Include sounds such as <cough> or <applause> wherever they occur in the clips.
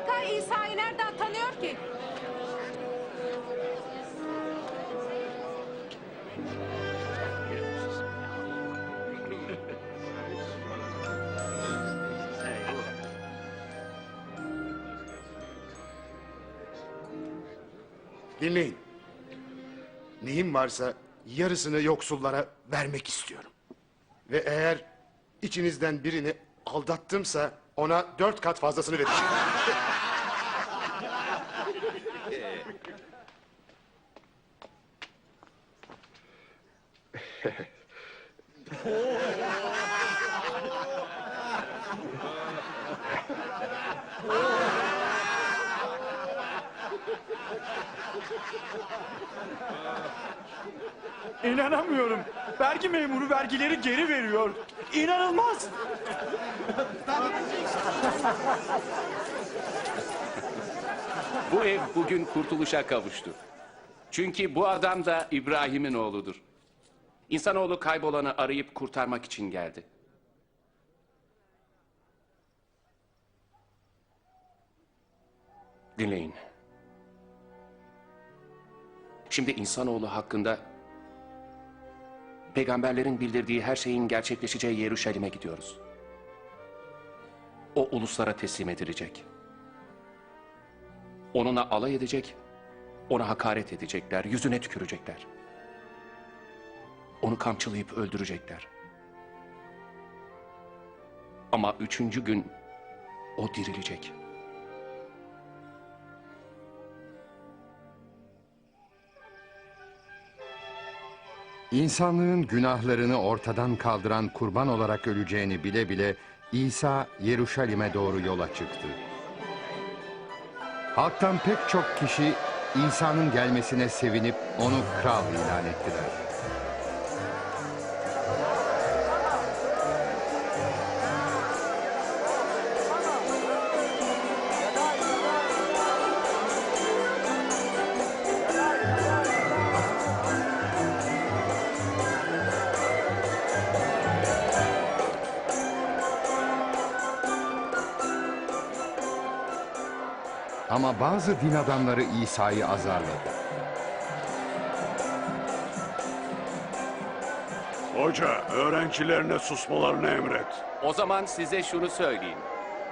Mordecai İsa'yı nereden tanıyor ki? Dinleyin. Neyim varsa yarısını yoksullara vermek istiyorum. Ve eğer içinizden birini aldattımsa ona dört kat fazlasını vereceğim. <laughs> İnanamıyorum. Vergi memuru vergileri geri veriyor. İnanılmaz. Bu ev bugün kurtuluşa kavuştu. Çünkü bu adam da İbrahim'in oğludur. İnsanoğlu kaybolanı arayıp kurtarmak için geldi. Dinleyin. Şimdi insanoğlu hakkında peygamberlerin bildirdiği her şeyin gerçekleşeceği Yeruşalim'e gidiyoruz. O uluslara teslim edilecek. Onunla alay edecek, ona hakaret edecekler, yüzüne tükürecekler. Onu kamçılayıp öldürecekler. Ama üçüncü gün o dirilecek. İnsanlığın günahlarını ortadan kaldıran kurban olarak öleceğini bile bile İsa Yeruşalim'e doğru yola çıktı. Halktan pek çok kişi İsa'nın gelmesine sevinip onu kral ilan ettiler. Ama bazı din adamları İsa'yı azarladı. Hoca, öğrencilerine susmalarını emret. O zaman size şunu söyleyeyim.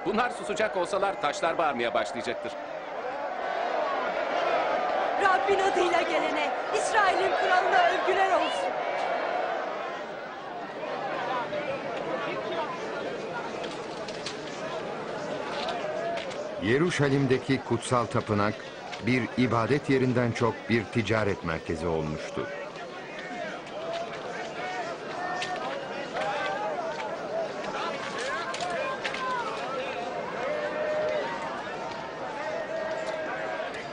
Bunlar susacak olsalar taşlar bağırmaya başlayacaktır. Rabbin adıyla gelene, İsrail'in kralına övgüler olsun. Yeruşalim'deki kutsal tapınak bir ibadet yerinden çok bir ticaret merkezi olmuştu.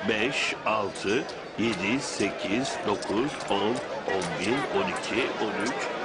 Beş, altı, yedi, sekiz, dokuz, on, on bir, on iki, on üç,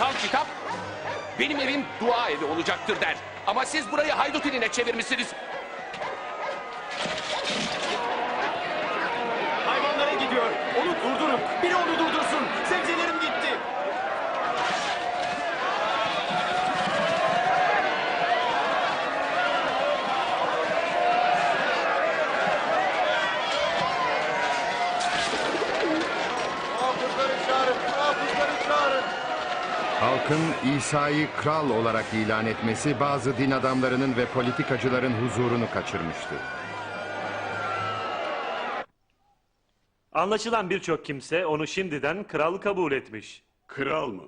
Kutsal kitap benim evim dua evi olacaktır der. Ama siz burayı haydut iline çevirmişsiniz. Hayvanlara gidiyor. Onu durdurun. Biri onu durdursun. Halkın İsa'yı kral olarak ilan etmesi bazı din adamlarının ve politikacıların huzurunu kaçırmıştı. Anlaşılan birçok kimse onu şimdiden kral kabul etmiş. Kral mı?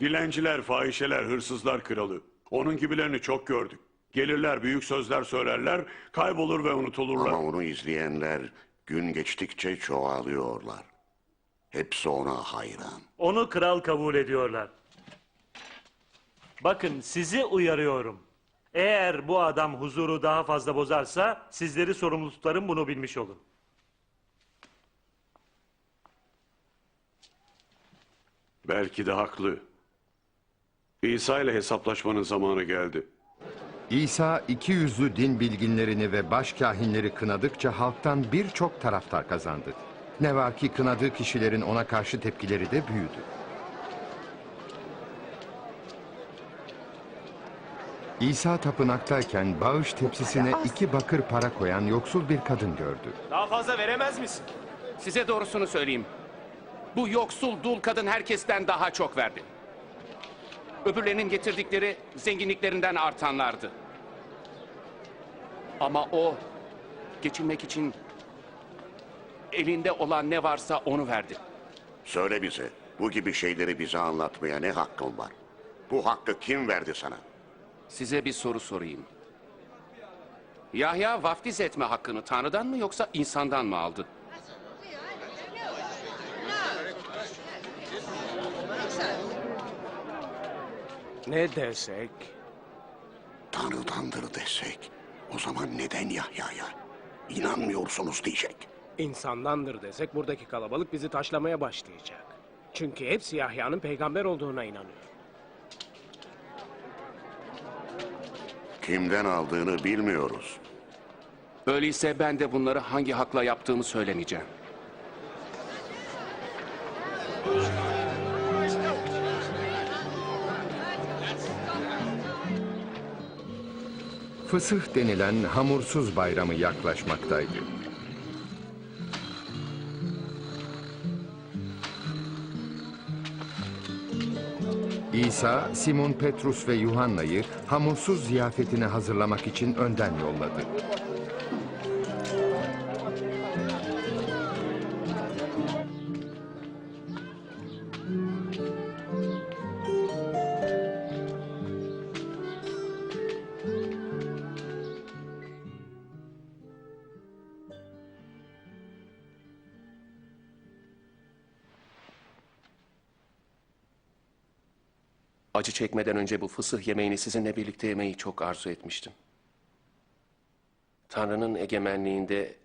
Dilenciler, fahişeler, hırsızlar kralı. Onun gibilerini çok gördük. Gelirler, büyük sözler söylerler, kaybolur ve unutulurlar. Ama onu izleyenler gün geçtikçe çoğalıyorlar. Hepsi ona hayran. Onu kral kabul ediyorlar. Bakın sizi uyarıyorum. Eğer bu adam huzuru daha fazla bozarsa sizleri sorumlu tutarım bunu bilmiş olun. Belki de haklı. İsa ile hesaplaşmanın zamanı geldi. İsa iki yüzlü din bilginlerini ve başkahinleri kınadıkça halktan birçok taraftar kazandı. Ne var ki kınadığı kişilerin ona karşı tepkileri de büyüdü. İsa tapınaktayken bağış tepsisine iki bakır para koyan yoksul bir kadın gördü. Daha fazla veremez misin? Size doğrusunu söyleyeyim. Bu yoksul dul kadın herkesten daha çok verdi. Öbürlerinin getirdikleri zenginliklerinden artanlardı. Ama o geçinmek için elinde olan ne varsa onu verdi. Söyle bize, bu gibi şeyleri bize anlatmaya ne hakkın var? Bu hakkı kim verdi sana? Size bir soru sorayım. Yahya vaftiz etme hakkını Tanrı'dan mı yoksa insandan mı aldı? Ne desek? Tanrı'dandır desek, o zaman neden Yahya'ya? İnanmıyorsunuz diyecek. insandandır desek buradaki kalabalık bizi taşlamaya başlayacak. Çünkü hepsi Yahya'nın peygamber olduğuna inanıyor. Kimden aldığını bilmiyoruz. Öyleyse ben de bunları hangi hakla yaptığımı söylemeyeceğim. Fısıh denilen hamursuz bayramı yaklaşmaktaydı. İsa, Simon Petrus ve Yuhanna'yı hamursuz ziyafetini hazırlamak için önden yolladı. Acı çekmeden önce bu fısıh yemeğini sizinle birlikte yemeyi çok arzu etmiştim. Tanrı'nın egemenliğinde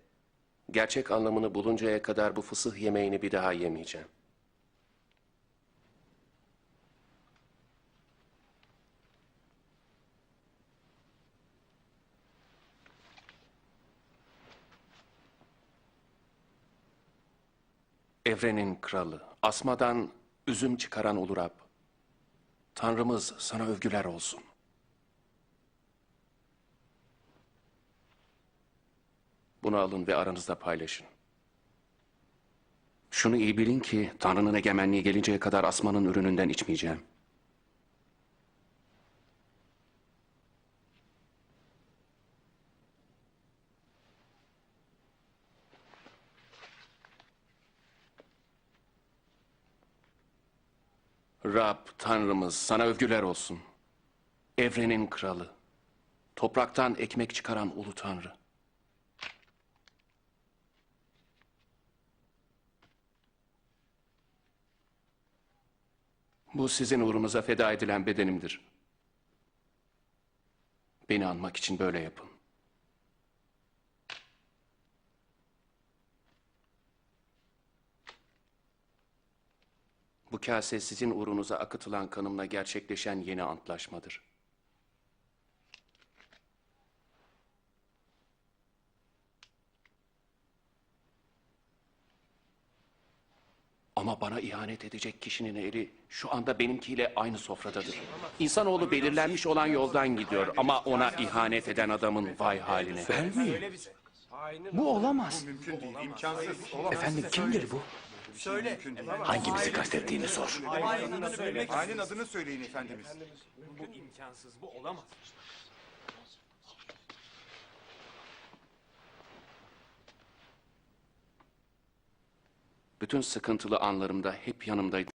gerçek anlamını buluncaya kadar bu fısıh yemeğini bir daha yemeyeceğim. Evrenin kralı, asmadan üzüm çıkaran olur Rab. Tanrımız sana övgüler olsun. Bunu alın ve aranızda paylaşın. Şunu iyi bilin ki Tanrı'nın egemenliği gelinceye kadar asmanın ürününden içmeyeceğim. Rab, Tanrımız sana övgüler olsun. Evrenin kralı. Topraktan ekmek çıkaran ulu Tanrı. Bu sizin uğrunuza feda edilen bedenimdir. Beni anmak için böyle yapın. Bu kase sizin uğrunuza akıtılan kanımla gerçekleşen yeni antlaşmadır. Ama bana ihanet edecek kişinin eli şu anda benimkiyle aynı sofradadır. İnsanoğlu belirlenmiş olan yoldan gidiyor ama ona ihanet eden adamın vay haline. Bu olamaz. Efendim kimdir bu? Hangimizi kastettiğini sor. Aynen adını söyleyin efendimiz. Bu imkansız, bu olamaz. Bütün sıkıntılı anlarımda hep yanımdaydın.